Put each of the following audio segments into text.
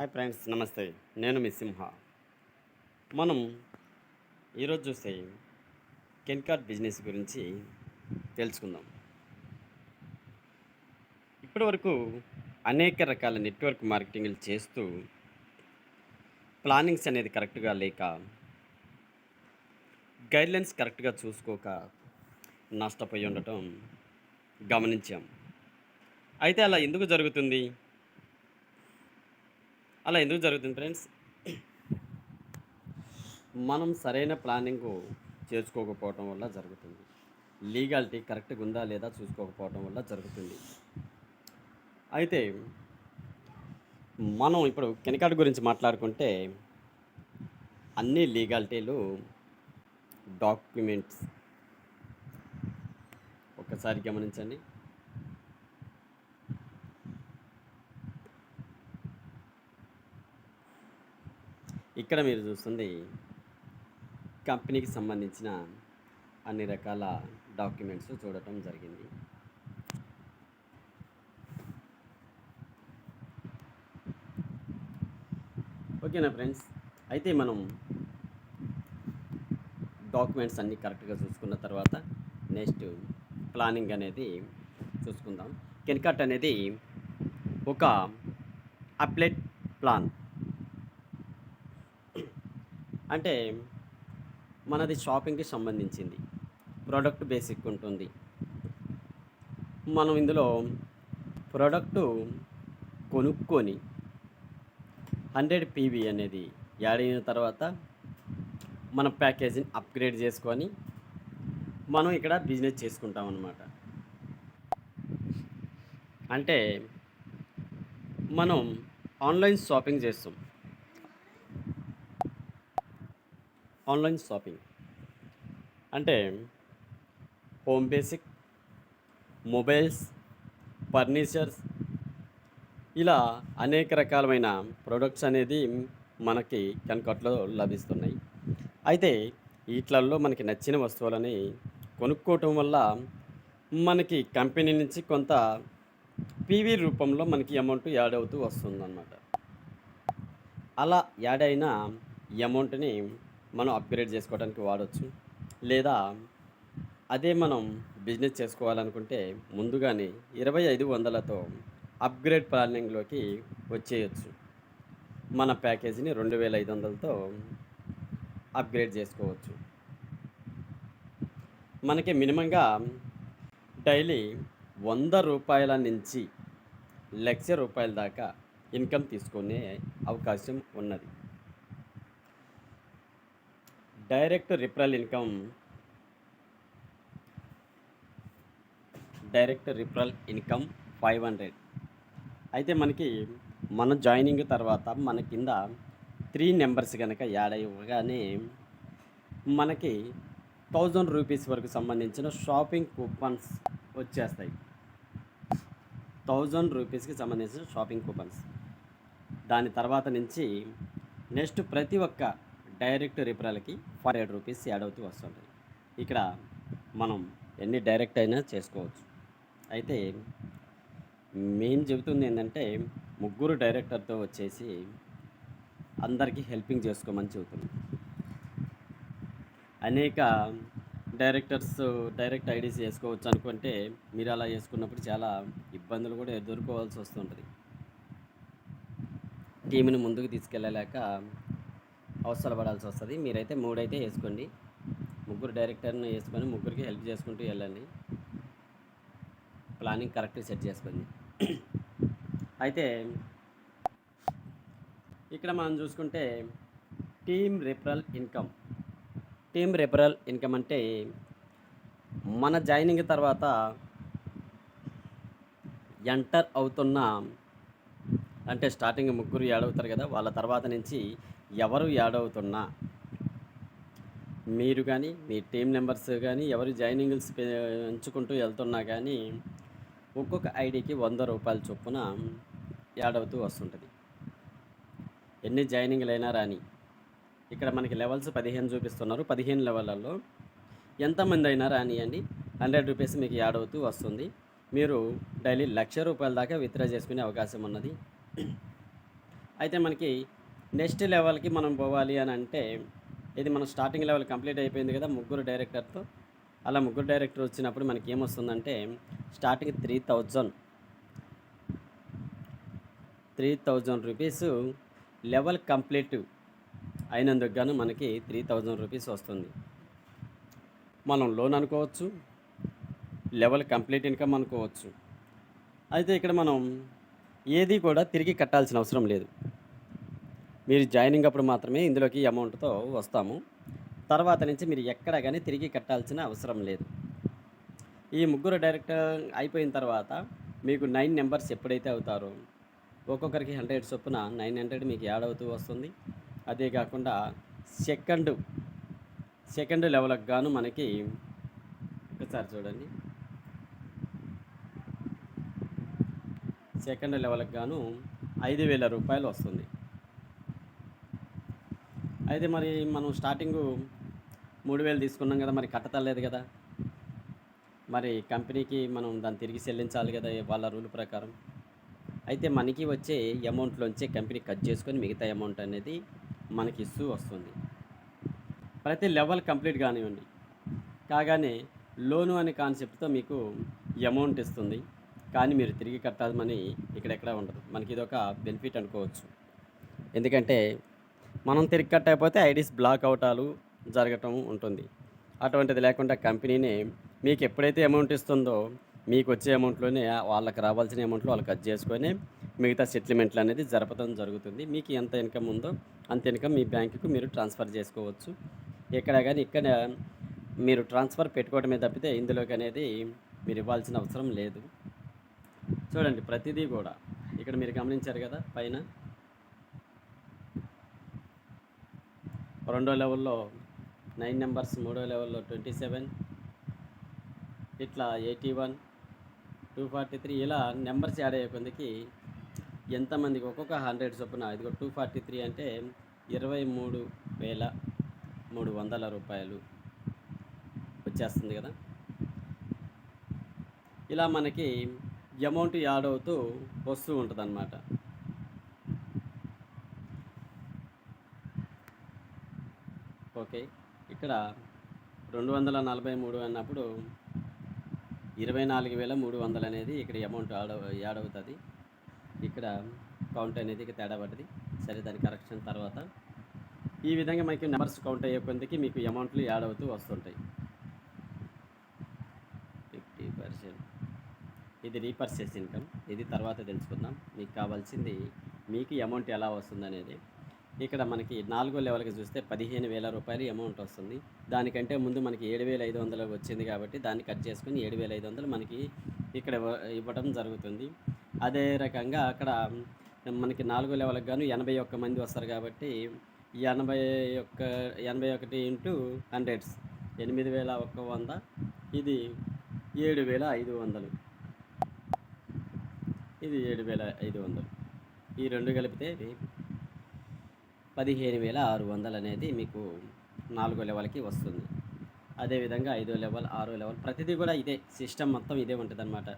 Hi friends నమస్తే. నేను మీ సింహ. మనం ఈరోజు చూసే కెన్కార్డ్ బిజినెస్ గురించి తెలుసుకుందాం. ఇప్పటివరకు అనేక రకాల నెట్వర్క్ మార్కెటింగ్లు చేస్తూ ప్లానింగ్స్ అనేది కరెక్ట్గా లేక గైడ్లైన్స్ కరెక్ట్గా చూసుకోక నష్టపోయి ఉండటం గమనించాం. అయితే అలా ఎందుకు జరుగుతుంది? అలా ఎందుకు జరుగుతుంది ఫ్రెండ్స్? మనం సరైన ప్లానింగ్ చేర్చుకోకపోవడం వల్ల జరుగుతుంది. లీగాలిటీ కరెక్ట్గా ఉందా లేదా చూసుకోకపోవటం వల్ల జరుగుతుంది. అయితే మనం ఇప్పుడు కెనకాడ్ గురించి మాట్లాడుకుంటే అన్ని లీగాలిటీలు డాక్యుమెంట్స్. ఒకసారి గమనించండి. ఇక్కడ మీరు చూస్తుంది కంపెనీకి సంబంధించిన అన్ని రకాల డాక్యుమెంట్స్ చూడటం జరిగింది. ఓకేనా ఫ్రెండ్స్? అయితే మనం డాక్యుమెంట్స్ అన్నీ కరెక్ట్గా చూసుకున్న తర్వాత నెక్స్ట్ ప్లానింగ్ అనేది చూసుకుందాం. కెన్కట్ అనేది ఒక అప్లెట్ ప్లాన్. అంటే మనది షాపింగ్కి సంబంధించింది. ప్రోడక్ట్ బేసిక్ ఉంటుంది. మనం ఇందులో ప్రోడక్టు కొనుక్కొని హండ్రెడ్ పీవీ అనేది యాడ్ అయిన తర్వాత మన ప్యాకేజీని అప్గ్రేడ్ చేసుకొని మనం ఇక్కడ బిజినెస్ చేసుకుంటాం అన్నమాట. అంటే మనం ఆన్లైన్ షాపింగ్ చేస్తాం. Online shopping. అంటే హోమ్ బేసిక్ మొబైల్స్ ఫర్నిచర్స్ ఇలా అనేక రకాలమైన ప్రొడక్ట్స్ అనేది మనకి కన్కట్లో లభిస్తున్నాయి. అయితే వీటిలలో మనకి నచ్చిన వస్తువులని కొనుక్కోవటం వల్ల మనకి కంపెనీ నుంచి కొంత పీవీ రూపంలో మనకి అమౌంట్ యాడ్ అవుతూ వస్తుందన్నమాట. అలా యాడ్ అయిన ఈ అమౌంట్ని మనం అప్గ్రేడ్ చేసుకోవడానికి వాడవచ్చు లేదా అదే మనం బిజినెస్ చేసుకోవాలనుకుంటే ముందుగానే ఇరవై ఐదు వందలతో అప్గ్రేడ్ ప్లానింగ్లోకి వచ్చేయచ్చు. మన ప్యాకేజీని రెండు వేల ఐదు వందలతో అప్గ్రేడ్ చేసుకోవచ్చు. మనకి మినిమంగా డైలీ వంద రూపాయల నుంచి లక్ష రూపాయల దాకా ఇన్కమ్ తీసుకునే అవకాశం ఉన్నది. Direct referral income. Direct referral income five hundred. అయితే మనకి మన జాయినింగ్ తర్వాత మన కింద త్రీ నెంబర్స్ కనుక యాడ్ అయ్యగానే మనకి థౌజండ్ రూపీస్ వరకు సంబంధించిన షాపింగ్ కూపన్స్ వచ్చేస్తాయి. థౌజండ్ రూపీస్కి సంబంధించిన షాపింగ్ కూపన్స్. దాని తర్వాత నుంచి నెక్స్ట్ ప్రతి ఒక్క డైరెక్ట్ రిఫరల్కి ఫైవ్ హండ్రెడ్ రూపీస్ యాడ్ అవుతూ వస్తుంటాయి. ఇక్కడ మనం ఎన్ని డైరెక్ట్ అయినా చేసుకోవచ్చు. అయితే మెయిన్ చెబుతుంది ఏంటంటే ముగ్గురు డైరెక్టర్తో వచ్చేసి అందరికీ హెల్పింగ్ చేసుకోమని చెబుతుంది. అనేక డైరెక్టర్స్ డైరెక్ట్ ఐడీస్ వేసుకోవచ్చు అనుకుంటే మీరు అలా చేసుకున్నప్పుడు చాలా ఇబ్బందులు కూడా ఎదుర్కోవాల్సి వస్తుంటుంది. టీంని ముందుకు తీసుకెళ్ళలేక అవసరం పడాల్సి వస్తుంది. మీరైతే మూడైతే వేసుకోండి. ముగ్గురు డైరెక్టర్ని వేసుకొని ముగ్గురికి హెల్ప్ చేసుకుంటూ వెళ్ళండి. ప్లానింగ్ కరెక్ట్గా సెట్ చేసుకోండి. అయితే ఇక్కడ మనం చూసుకుంటే team referral income. Team referral income అంటే మన జాయినింగ్ తర్వాత ఎంటర్ అవుతున్న అంటే స్టార్టింగ్ ముగ్గురు ఏడవుతారు కదా వాళ్ళ తర్వాత నుంచి ఎవరు యాడ్ అవుతున్నా మీరు కానీ మీ టీం మెంబర్స్ కానీ ఎవరు జాయినింగ్స్ ఎంచుకుంటూ వెళ్తున్నా కానీ ఒక్కొక్క ఐడికి వంద రూపాయల చొప్పున యాడ్ అవుతూ వస్తుంటుంది. ఎన్ని జాయినింగ్లు అయినా రాని. ఇక్కడ మనకి లెవెల్స్ పదిహేను చూపిస్తున్నారు. పదిహేను లెవెల్లో ఎంతమంది అయినా రానియండి హండ్రెడ్ రూపీస్ మీకు యాడ్ అవుతూ వస్తుంది. మీరు డైలీ లక్ష రూపాయల దాకా విత్డ్రా చేసుకునే అవకాశం ఉన్నది. అయితే మనకి నెక్స్ట్ లెవెల్కి మనం పోవాలి అని అంటే ఇది మనం స్టార్టింగ్ లెవెల్ కంప్లీట్ అయిపోయింది కదా ముగ్గురు డైరెక్టర్తో. అలా ముగ్గురు డైరెక్టర్ వచ్చినప్పుడు మనకి ఏమొస్తుందంటే starting three thousand. Three thousand rupees level complete అయినందుకు గాను మనకి త్రీ థౌజండ్ రూపీస్ వస్తుంది. మనం లోన్ అనుకోవచ్చు లెవెల్ కంప్లీట్ ఇన్కమ్ అనుకోవచ్చు. అయితే ఇక్కడ మనం ఏది కూడా తిరిగి కట్టాల్సిన అవసరం లేదు. మీరు జాయినింగ్ అప్పుడు మాత్రమే ఇందులోకి అమౌంట్తో వస్తాము. తర్వాత నుంచి మీరు ఎక్కడ కానీ తిరిగి కట్టాల్సిన అవసరం లేదు. ఈ ముగ్గురు డైరెక్టర్ అయిపోయిన తర్వాత మీకు నైన్ నెంబర్స్ ఎప్పుడైతే అవుతారో ఒక్కొక్కరికి హండ్రెడ్ చొప్పున నైన్ హండ్రెడ్ మీకు యాడ్ అవుతూ వస్తుంది. అదే కాకుండా సెకండ్ సెకండ్ లెవెల్కి గాను మనకి ఒకసారి చూడండి. సెకండ్ లెవెల్కి గాను ఐదు వేల రూపాయలు వస్తుంది. అయితే మరి మనం స్టార్టింగ్ మూడు వేలు తీసుకున్నాం కదా మరి కట్టతలేదు కదా. మరి కంపెనీకి మనం దాన్ని తిరిగి చెల్లించాలి కదా వాళ్ళ రూల్ ప్రకారం. అయితే మనకి వచ్చే అమౌంట్లోంచే కంపెనీ కట్ చేసుకొని మిగతా అమౌంట్ అనేది మనకి ఇస్తూ వస్తుంది. ప్రతి లెవెల్ కంప్లీట్ కానివ్వండి. కాగానే లోను అనే కాన్సెప్ట్తో మీకు అమౌంట్ ఇస్తుంది. కానీ మీరు తిరిగి కట్టాలని ఇక్కడెక్కడ ఉండదు. మనకి ఇది ఒక బెనిఫిట్ అనుకోవచ్చు. ఎందుకంటే మనం తిరిగి కట్టకపోతే ఐడీస్ బ్లాక్ అవటాలు జరగటం ఉంటుంది. అటువంటిది లేకుండా కంపెనీని మీకు ఎప్పుడైతే అమౌంట్ ఇస్తుందో మీకు వచ్చే అమౌంట్లోనే వాళ్ళకి రావాల్సిన అమౌంట్లో వాళ్ళు కట్ చేసుకొని మిగతా సెటిల్మెంట్లు అనేది జరపడం జరుగుతుంది. మీకు ఎంత ఇన్కమ్ ఉందో అంత ఇన్కమ్ మీ బ్యాంకుకు మీరు ట్రాన్స్ఫర్ చేసుకోవచ్చు. ఎక్కడ కానీ ఇక్కడ మీరు ట్రాన్స్ఫర్ పెట్టుకోవడమే తప్పితే ఇందులోకి అనేది మీరు ఇవ్వాల్సిన అవసరం లేదు. చూడండి ప్రతిదీ కూడా. ఇక్కడ మీరు గమనించారు కదా పైన రెండో లెవెల్లో నైన్ నెంబర్స్ మూడో లెవెల్లో ట్వంటీ సెవెన్ ఇట్లా eighty one two forty three ఇలా నెంబర్స్ యాడ్ అయ్యే కొందికి ఎంతమందికి ఒక్కొక్క హండ్రెడ్ చొప్పున ఇదిగో టూ ఫార్టీ త్రీ అంటే ఇరవై మూడు వేల మూడు వందల రూపాయలు వచ్చేస్తుంది కదా. ఇలా మనకి అమౌంట్ యాడ్ అవుతూ వస్తూ ఉంటుంది అన్నమాట ఓకే. ఇక్కడ రెండు వందల నలభై మూడు అన్నప్పుడు ఇరవై నాలుగు వేల మూడు వందలు అనేది ఇక్కడ అమౌంట్ యాడ్ యాడ్ అవుతుంది. ఇక్కడ కౌంట్ అనేది ఇక తేడా పడ్డది. సరే దాని కరెక్షన్ తర్వాత ఈ విధంగా మనకి నెంబర్స్ కౌంట్ అయ్యే కొందికి మీకు అమౌంట్లు యాడ్ అవుతూ వస్తుంటాయి. Fifty percent. ఇది రీపర్చేస్ ఇన్కమ్. ఇది తర్వాత తెలుసుకుందాం. మీకు కావాల్సింది మీకు అమౌంట్ ఎలా వస్తుంది అనేది ఇక్కడ మనకి నాలుగో లెవెల్కి చూస్తే పదిహేను వేల రూపాయలు అమౌంట్ వస్తుంది. దానికంటే ముందు మనకి ఏడు వేల ఐదు వందలు వచ్చింది కాబట్టి దాన్ని కట్ చేసుకుని ఏడు వేల ఐదు వందలు మనకి ఇక్కడ ఇవ్వటం ఇవ్వడం జరుగుతుంది. అదే రకంగా అక్కడ మనకి నాలుగో లెవెల్కి గాను ఎనభై ఒక్క మంది వస్తారు కాబట్టి ఎనభై ఒక్క ఎనభై ఒకటి ఇంటూ హండ్రెడ్స్ ఎనిమిది వేల ఒక్క వంద ఇది ఏడు వేల ఐదు వందలు. ఇది ఏడు వేల ఐదు వందలు. ఈ రెండు కలిపితే ఇది పదిహేను వేల ఆరు వందలు అనేది మీకు నాలుగో లెవెల్కి వస్తుంది. అదేవిధంగా ఐదో లెవెల్ ఆరో లెవెల్ ప్రతిదీ కూడా ఇదే సిస్టమ్ మొత్తం ఇదే ఉంటుంది అనమాట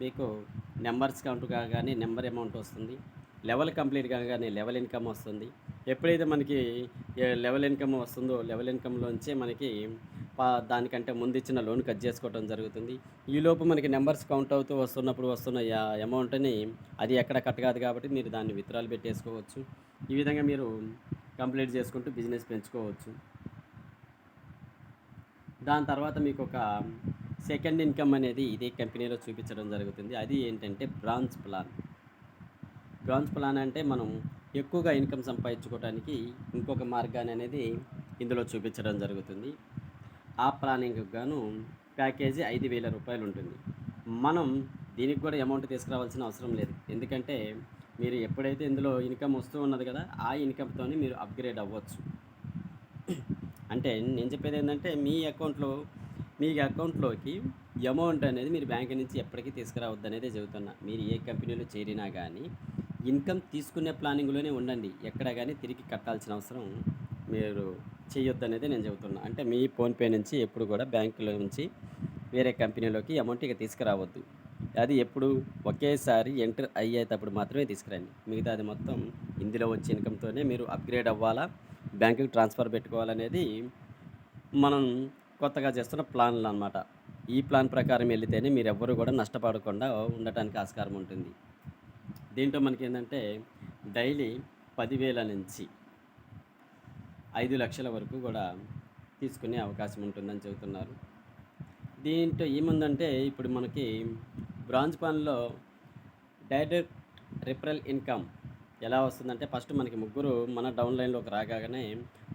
మీకు నెంబర్స్ కౌంట్ కాగానే నెంబర్ అమౌంట్ వస్తుంది. లెవెల్ కంప్లీట్ కాగానే లెవెల్ ఇన్కమ్ వస్తుంది. ఎప్పుడైతే మనకి లెవెల్ ఇన్కమ్ వస్తుందో లెవెల్ ఇన్కమ్లోంచే మనకి పా- దానికంటే ముందు ఇచ్చిన లోన్ కట్ చేసుకోవడం జరుగుతుంది. ఈలోపు మనకి నెంబర్స్ కౌంట్ అవుతూ వస్తున్నప్పుడు వస్తున్న అమౌంట్ని అది ఎక్కడ కట్ కాదు కాబట్టి మీరు దాన్ని విత్డ్రాలు పెట్టేసుకోవచ్చు. ఈ విధంగా మీరు కంప్లీట్ చేసుకుంటూ బిజినెస్ పెంచుకోవచ్చు. దాని తర్వాత మీకు ఒక సెకండ్ ఇన్కమ్ అనేది ఇదే కంపెనీలో చూపించడం జరుగుతుంది. అది ఏంటంటే బ్రాంచ్ ప్లాన్. బ్రాంచ్ ప్లాన్ అంటే మనం ఎక్కువగా ఇన్కమ్ సంపాదించుకోవడానికి ఇంకొక మార్గాన్ని అనేది ఇందులో చూపించడం జరుగుతుంది. ఆ ప్లానింగ్ గాను ప్యాకేజీ ఐదు వేల రూపాయలు ఉంటుంది. మనం దీనికి కూడా అమౌంట్ తీసుకురావాల్సిన అవసరం లేదు. ఎందుకంటే మీరు ఎప్పుడైతే ఇందులో ఇన్కమ్ వస్తూ ఉన్నది కదా ఆ ఇన్కమ్తో మీరు అప్గ్రేడ్ అవ్వచ్చు. అంటే నేను చెప్పేది ఏంటంటే మీ అకౌంట్లో మీ అకౌంట్లోకి అమౌంట్ అనేది మీరు బ్యాంక్ నుంచి ఎప్పటికీ తీసుకురావద్దు అనేది చెబుతున్నా. మీరు ఏ కంపెనీలో చేరినా కానీ ఇన్కమ్ తీసుకునే ప్లానింగ్లోనే ఉండండి. ఎక్కడ కానీ తిరిగి కట్టాల్సిన అవసరం మీరు చేయొద్దు అనేది నేను చెబుతున్నా. అంటే మీ ఫోన్పే నుంచి ఎప్పుడు కూడా బ్యాంకులో నుంచి వేరే కంపెనీలోకి అమౌంట్ ఇక తీసుకురావద్దు. అది ఎప్పుడు ఒకేసారి ఎంటర్ అయ్యేటప్పుడు మాత్రమే తీసుకురండి. మిగతా అది మొత్తం ఇందులో వచ్చే ఇన్కమ్తోనే మీరు అప్గ్రేడ్ అవ్వాలా? బ్యాంకుకి ట్రాన్స్ఫర్ పెట్టుకోవాలనేది మనం కొత్తగా చేస్తున్న ప్లాన్లు అనమాట ఈ ప్లాన్ ప్రకారం వెళితేనే మీరు ఎవ్వరు కూడా నష్టపడకుండా ఉండటానికి ఆస్కారం ఉంటుంది. దీంట్లో మనకి ఏంటంటే డైలీ పదివేల నుంచి ఐదు లక్షల వరకు కూడా తీసుకునే అవకాశం ఉంటుందని చెబుతున్నారు. దీంట్లో ఏముందంటే ఇప్పుడు మనకి బ్రాంజ్ పనిలో డైరెక్ట్ రిఫరల్ ఇన్కమ్ ఎలా వస్తుందంటే ఫస్ట్ మనకి ముగ్గురు మన డౌన్ లైన్లోకి రాగానే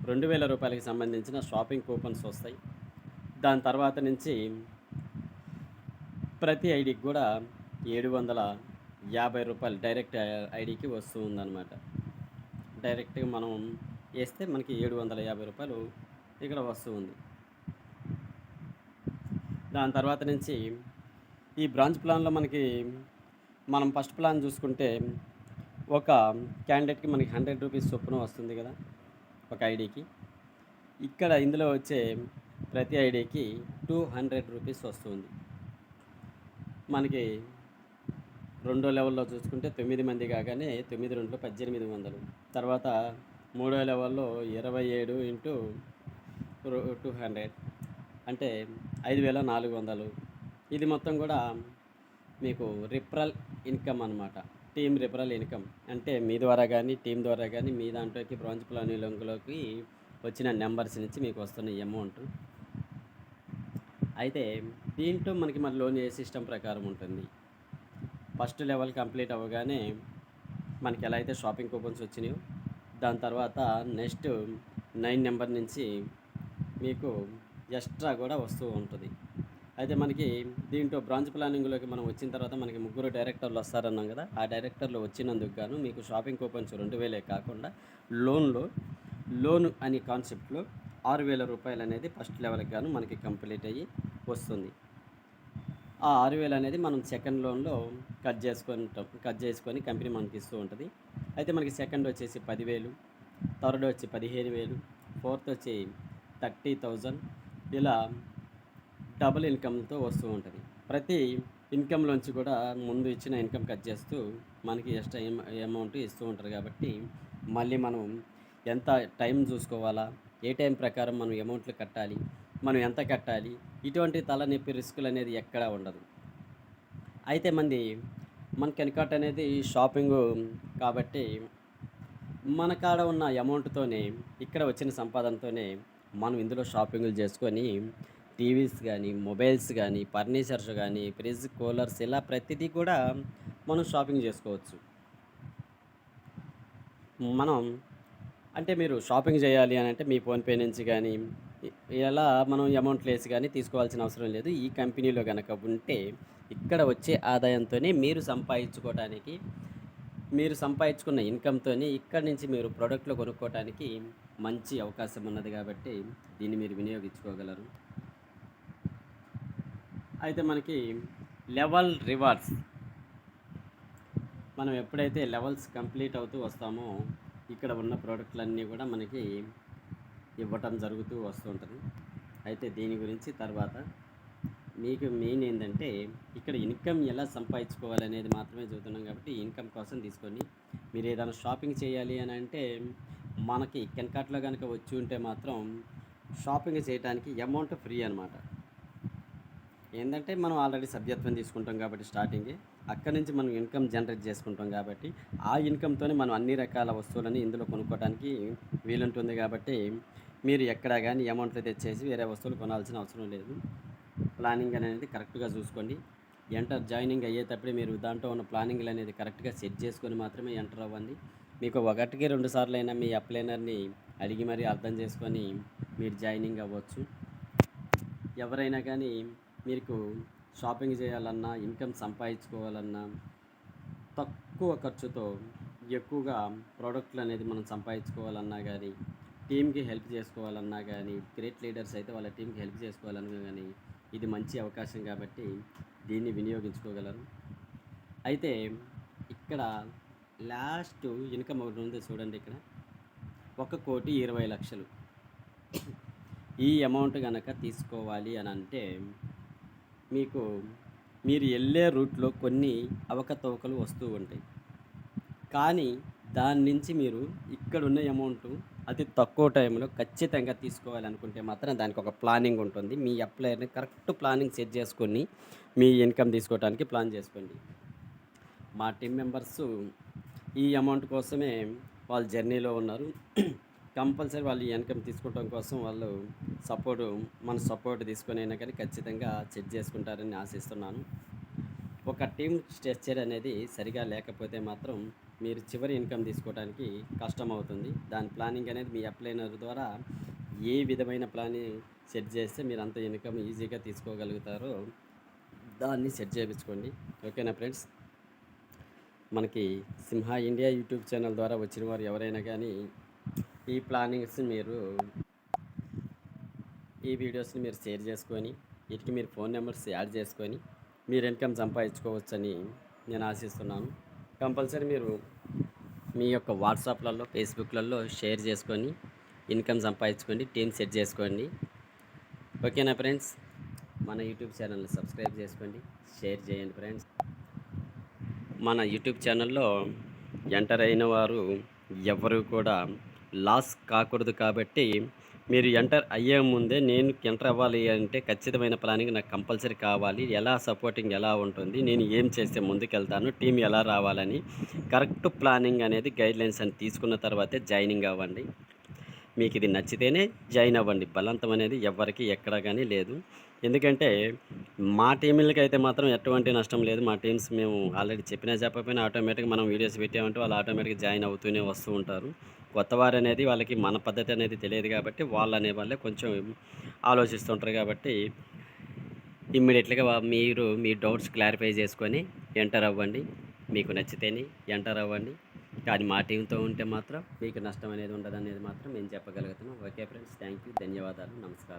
రెండు వేల రూపాయలకి సంబంధించిన షాపింగ్ కూపన్స్ వస్తాయి. దాని తర్వాత నుంచి ప్రతి ఐడికి కూడా ఏడు వందల యాభై రూపాయలు డైరెక్ట్ ఐడికి వస్తూ ఉందన్నమాట. డైరెక్ట్గా మనం వేస్తే మనకి ఏడు వందల యాభై రూపాయలు ఇక్కడ వస్తూ ఉంది. దాని తర్వాత నుంచి ఈ బ్రాంచ్ ప్లాన్లో మనకి మనం ఫస్ట్ ప్లాన్ చూసుకుంటే ఒక క్యాండిడేట్కి మనకి హండ్రెడ్ రూపీస్ చొప్పున వస్తుంది కదా ఒక ఐడికి. ఇక్కడ ఇందులో వచ్చే ప్రతి ఐడికి టూ హండ్రెడ్ రూపీస్ వస్తుంది. మనకి రెండో లెవెల్లో చూసుకుంటే తొమ్మిది మంది కాగానే తొమ్మిది రెండు పద్దెనిమిది వందలు. తర్వాత మూడో లెవెల్లో ఇరవై ఏడు ఇంటూ టూ హండ్రెడ్. అంటే ఐదు వేల నాలుగు వందలు. ఇది మొత్తం కూడా మీకు రిఫరల్ ఇన్కమ్ అనమాట టీమ్ రిఫరల్ ఇన్కమ్. అంటే మీ ద్వారా కానీ టీం ద్వారా కానీ మీ దాంట్లోకి బ్రాంచ్ ప్లానింగ్లోకి వచ్చిన నెంబర్స్ నుంచి మీకు వస్తున్న అమౌంట్. అయితే దీంట్లో మనకి మరి లోన్ ఏ సిస్టమ్ ప్రకారం ఉంటుంది? ఫస్ట్ లెవెల్ కంప్లీట్ అవ్వగానే మనకి ఎలా అయితే షాపింగ్ కూపన్స్ వచ్చినాయో దాని తర్వాత నెక్స్ట్ నైన్ నెంబర్ నుంచి మీకు ఎక్స్ట్రా కూడా వస్తూ ఉంటుంది. అయితే మనకి దీంట్లో బ్రాంచ్ ప్లానింగ్లోకి మనం వచ్చిన తర్వాత మనకి ముగ్గురు డైరెక్టర్లు వస్తారన్నాం కదా ఆ డైరెక్టర్లు వచ్చినందుకు గాను మీకు షాపింగ్ కూపన్స్ రెండు వేలే కాకుండా లోన్లో లోన్ అనే కాన్సెప్ట్లో ఆరు వేల రూపాయలు అనేది ఫస్ట్ లెవెల్కి గాను మనకి కంప్లీట్ అయ్యి వస్తుంది. ఆ ఆరు వేలు అనేది మనం సెకండ్ లోన్లో కట్ చేసుకొని కట్ చేసుకొని కంపెనీ మనకి ఇస్తూ ఉంటుంది. అయితే మనకి సెకండ్ వచ్చేసి పదివేలు థర్డ్ వచ్చి పదిహేను వేలు ఫోర్త్ వచ్చి థర్టీ థౌజండ్ ఇలా డబుల్ ఇన్కమ్తో వస్తూ ఉంటుంది. ప్రతి ఇన్కమ్లోంచి కూడా ముందు ఇచ్చిన ఇన్కమ్ కట్ చేస్తూ మనకి ఎక్స్ట్రా అమౌంట్ ఇస్తూ ఉంటారు కాబట్టి మళ్ళీ మనం ఎంత టైం చూసుకోవాలా ఏ టైం ప్రకారం మనం అమౌంట్లు కట్టాలి మనం ఎంత కట్టాలి ఇటువంటి తలనొప్పి రిస్కులు అనేది ఎక్కడా ఉండదు. అయితే మంది మన కెనికట్ అనేది షాపింగ్ కాబట్టి మన కాడ ఉన్న అమౌంట్తోనే ఇక్కడ వచ్చిన సంపాదనతోనే మనం ఇందులో షాపింగ్లు చేసుకొని టీవీస్ కానీ మొబైల్స్ కానీ ఫర్నిచర్స్ కానీ ఫ్రిడ్జ్ కూలర్స్ ఇలా ప్రతిదీ కూడా మనం షాపింగ్ చేసుకోవచ్చు. మనం అంటే మీరు షాపింగ్ చేయాలి అని అంటే మీ ఫోన్పే నుంచి కానీ ఇలా మనం అమౌంట్ లేసి కానీ తీసుకోవాల్సిన అవసరం లేదు. ఈ కంపెనీలో కనుక ఉంటే ఇక్కడ వచ్చే ఆదాయంతోనే మీరు సంపాదించుకోవడానికి మీరు సంపాదించుకున్న ఇన్కమ్తో ఇక్కడ నుంచి మీరు ప్రోడక్ట్లు కొనుక్కోవడానికి మంచి అవకాశం ఉన్నది కాబట్టి దీన్ని మీరు వినియోగించుకోగలరు. అయితే మనకి లెవెల్ రివార్డ్స్. మనం ఎప్పుడైతే లెవెల్స్ కంప్లీట్ అవుతూ వస్తామో ఇక్కడ ఉన్న ప్రోడక్ట్లన్నీ కూడా మనకి ఇవ్వటం జరుగుతూ వస్తుంటుంది అయితే దీని గురించి తర్వాత మీకు మెయిన్ ఏంటంటే ఇక్కడ ఇన్కమ్ ఎలా సంపాదించుకోవాలనేది మాత్రమే చెబుతున్నాం కాబట్టి ఇన్కమ్ కోసం తీసుకొని మీరు ఏదైనా షాపింగ్ చేయాలి అని అంటే మనకి కెన్కాట్లో కనుక వచ్చి ఉంటే మాత్రం షాపింగ్ చేయడానికి అమౌంట్ ఫ్రీ అనమాట ఏంటంటే మనం ఆల్రెడీ సభ్యత్వం తీసుకుంటాం కాబట్టి స్టార్టింగే. అక్కడి నుంచి మనం ఇన్కమ్ జనరేట్ చేసుకుంటాం కాబట్టి ఆ ఇన్కమ్తోనే మనం అన్ని రకాల వస్తువులని ఇందులో కొనుక్కోవడానికి వీలుంటుంది కాబట్టి మీరు ఎక్కడ కానీ అమౌంట్లు తెచ్చేసి వేరే వస్తువులు కొనాల్సిన అవసరం లేదు. ప్లానింగ్ అనేది కరెక్ట్గా చూసుకోండి. ఎంటర్ జాయినింగ్ అయ్యేటప్పుడే మీరు దాంట్లో ఉన్న ప్లానింగ్లు అనేది కరెక్ట్గా సెట్ చేసుకొని మాత్రమే ఎంటర్ అవ్వండి. మీకు ఒకటికి రెండు సార్లు అయినా మీ అప్లైనర్ని అడిగి మరీ అర్థం చేసుకొని మీరు జాయినింగ్ అవ్వచ్చు. ఎవరైనా కానీ మీకు షాపింగ్ చేయాలన్నా ఇన్కమ్ సంపాదించుకోవాలన్నా తక్కువ ఖర్చుతో ఎక్కువగా ప్రోడక్ట్లు అనేది మనం సంపాదించుకోవాలన్నా కానీ టీంకి హెల్ప్ చేసుకోవాలన్నా కానీ గ్రేట్ లీడర్స్ అయితే వాళ్ళ టీంకి హెల్ప్ చేసుకోవాలన్నా కానీ ఇది మంచి అవకాశం కాబట్టి దీన్ని వినియోగించుకోగలరు. అయితే ఇక్కడ లాస్ట్ ఇన్కమ్ ఒకటి ఉంది చూడండి ఇక్కడ. ఒక కోటి ఇరవై లక్షలు. ఈ అమౌంట్ కనుక తీసుకోవాలి అని అంటే మీకు మీరు వెళ్ళే రూట్లో కొన్ని అవకతవకలు వస్తూ ఉంటాయి. కానీ దాని నుంచి మీరు ఇక్కడ ఉన్న అమౌంట్ అతి తక్కువ టైంలో ఖచ్చితంగా తీసుకోవాలనుకుంటే మాత్రం దానికి ఒక ప్లానింగ్ ఉంటుంది. మీ అప్లైని కరెక్ట్ ప్లానింగ్ సెట్ చేసుకొని మీ ఇన్కమ్ తీసుకోవడానికి ప్లాన్ చేసుకోండి. మా టీం మెంబర్స్ ఈ అమౌంట్ కోసమే వాళ్ళు జర్నీలో ఉన్నారు. కంపల్సరీ వాళ్ళు ఇన్కమ్ తీసుకోవడం కోసం వాళ్ళు సపోర్ట్ మన సపోర్ట్ తీసుకొని అయినా కానీ ఖచ్చితంగా చెక్ చేసుకుంటారని ఆశిస్తున్నాను. ఒక టీం స్ట్రక్చర్ అనేది సరిగా లేకపోతే మాత్రం మీరు చివరి ఇన్కమ్ తీసుకోవడానికి కష్టం అవుతుంది. దాని ప్లానింగ్ అనేది మీ అప్లైనర్ ద్వారా ఏ విధమైన ప్లానింగ్ సెట్ చేస్తే మీరు అంత ఇన్కమ్ ఈజీగా తీసుకోగలుగుతారో దాన్ని సెట్ చేయించుకోండి. ఓకేనా ఫ్రెండ్స్? మనకి సింహ ఇండియా యూట్యూబ్ ఛానల్ ద్వారా వచ్చిన వారు ఎవరైనా కానీ ఈ ప్లానింగ్స్ మీరు ఈ వీడియోస్ని మీరు షేర్ చేసుకొని వీటికి మీరు ఫోన్ నెంబర్స్ యాడ్ చేసుకొని మీరు ఇన్కమ్ సంపాదించుకోవచ్చని నేను ఆశిస్తున్నాను. కంపల్సరీ మీరు మీ యొక్క వాట్సాప్లలో ఫేస్బుక్లలో షేర్ చేసుకొని ఇన్కమ్ సంపాదించుకోండి టీమ్ సెట్ చేసుకోండి. ఓకేనా ఫ్రెండ్స్? మన యూట్యూబ్ ఛానల్ని సబ్స్క్రైబ్ చేసుకోండి షేర్ చేయండి ఫ్రెండ్స్. మన యూట్యూబ్ ఛానల్లో ఎంటర్ అయిన వారు ఎవరు కూడా లాస్ కాకూడదు కాబట్టి మీరు ఎంటర్ అయ్యే ముందే నేను ఎంటర్ అవ్వాలి అంటే ఖచ్చితమైన ప్లానింగ్ నాకు కంపల్సరీ కావాలి. ఎలా సపోర్టింగ్ ఎలా ఉంటుంది? నేను ఏం చేస్తే ముందుకెళ్తాను? టీం ఎలా రావాలని కరెక్ట్ ప్లానింగ్ అనేది గైడ్లైన్స్ అని తీసుకున్న తర్వాతే జాయినింగ్ అవ్వండి. మీకు ఇది నచ్చితేనే జాయిన్ అవ్వండి. బలవంతం అనేది ఎవరికి ఎక్కడ కానీ లేదు. ఎందుకంటే మా టీంలకి అయితే మాత్రం ఎటువంటి నష్టం లేదు. మా టీమ్స్ మేము ఆల్రెడీ చెప్పినా చెప్పకపోయినా ఆటోమేటిక్గా మనం వీడియోస్ పెట్టామంటే వాళ్ళు ఆటోమేటిక్గా జాయిన్ అవుతూనే వస్తూ ఉంటారు. కొత్త వారు అనేది వాళ్ళకి మన పద్ధతి అనేది తెలియదు కాబట్టి వాళ్ళు అనే వాళ్ళే కొంచెం ఆలోచిస్తుంటారు కాబట్టి ఇమ్మీడియట్గా మీరు మీ డౌట్స్ క్లారిఫై చేసుకొని ఎంటర్ అవ్వండి. మీకు నచ్చితేనే ఎంటర్ అవ్వండి. కానీ మా టీంతో ఉంటే మాత్రం మీకు నష్టం అనేది ఉండదు అనేది మాత్రం మేము చెప్పగలుగుతున్నాం ఓకే ఫ్రెండ్స్ థ్యాంక్ యూ ధన్యవాదాలు నమస్కారం.